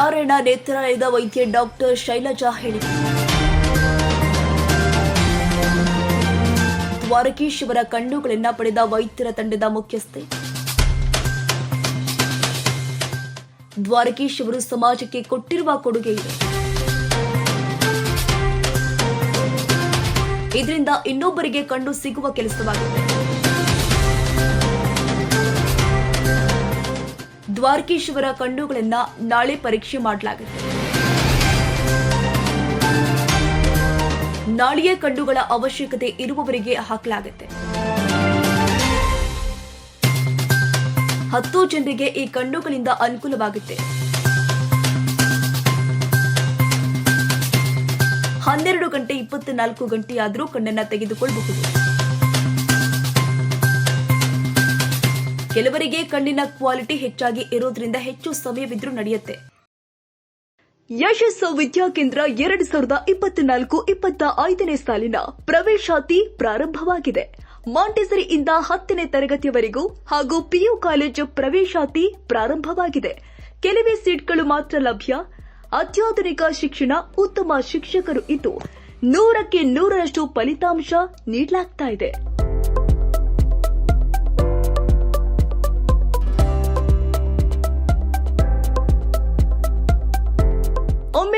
ನಾರಾಯಣ ನೇತ್ರಾಲಯದ ವೈದ್ಯ ಡಾಕ್ಟರ್ ಶೈಲಜಾ ಹೇಳಿಕೆ ದ್ವಾರಕೀಶ್ ಅವರ ಕಣ್ಣುಗಳನ್ನ ಪಡೆದ ವೈದ್ಯರ ತಂಡದ ಮುಖ್ಯಸ್ಥೆ. ದ್ವಾರಕೀಶ್ ಅವರು ಸಮಾಜಕ್ಕೆ ಕೊಟ್ಟಿರುವ ಕೊಡುಗೆ ಇದೆ. ಇದರಿಂದ ಇನ್ನೊಬ್ಬರಿಗೆ ಕಣ್ಣು ಸಿಗುವ ಕೆಲಸವಾಗಿದೆ. ದ್ವಾರಕೀಶ್ ಅವರ ಕಣ್ಣುಗಳನ್ನ ನಾಳೆ ಪರೀಕ್ಷೆ ಮಾಡಲಾಗುತ್ತೆ. ನಾಳೆಯ ಕಣ್ಣುಗಳ ಅವಶ್ಯಕತೆ ಇರುವವರಿಗೆ ಹಾಕಲಾಗುತ್ತೆ. ಹತ್ತು ಜನರಿಗೆ ಈ ಕಣ್ಣುಗಳಿಂದ ಅನುಕೂಲವಾಗುತ್ತೆ. ಹನ್ನೆರಡು ಗಂಟೆ ಇಪ್ಪತ್ನಾಲ್ಕು ಗಂಟೆಯಾದರೂ ಕಣ್ಣನ್ನ ತೆಗೆದುಕೊಳ್ಳಬಹುದು ಕೆಲವರಿಗೆ ಕಣ್ಣಿನ ಕ್ವಾಲಿಟಿ ಹೆಚ್ಚಾಗಿ ಇರೋದ್ರಿಂದ ಹೆಚ್ಚು ಸಮಯವಿದ್ರೂ ನಡೆಯುತ್ತೆ. ಯಶಸ್ಸು ವಿದ್ಯಾಕೇಂದ್ರ ಎರಡು ಸಾವಿರದ ಇಪ್ಪತ್ನಾಲ್ಕು ಇಪ್ಪತ್ತ ಐದನೇ ಸಾಲಿನ ಪ್ರವೇಶಾತಿ ಪ್ರಾರಂಭವಾಗಿದೆ. ಮಾಂಟೆಸರಿಯಿಂದ ಹತ್ತನೇ ತರಗತಿಯವರೆಗೂ ಹಾಗೂ ಪಿಯು ಕಾಲೇಜು ಪ್ರವೇಶಾತಿ ಪ್ರಾರಂಭವಾಗಿದೆ. ಕೆಲವೇ ಸೀಟ್ಗಳು ಮಾತ್ರ ಲಭ್ಯ. ಅತ್ಯಾಧುನಿಕ ಶಿಕ್ಷಣ ಉತ್ತಮ ಶಿಕ್ಷಕರು ಇದ್ದು ನೂರಕ್ಕೆ ನೂರರಷ್ಟು ಫಲಿತಾಂಶ ನೀಡಲಾಗ್ತಾ ಇದೆ.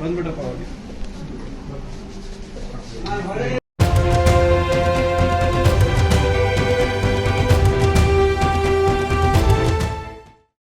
ಬಂದ್ಬಿಟ್ಟಪ್ಪ ಹೋಗಿ ಬಂದ್ಬಿಟ್ಟಪ್ಪ ಹೋಗಿ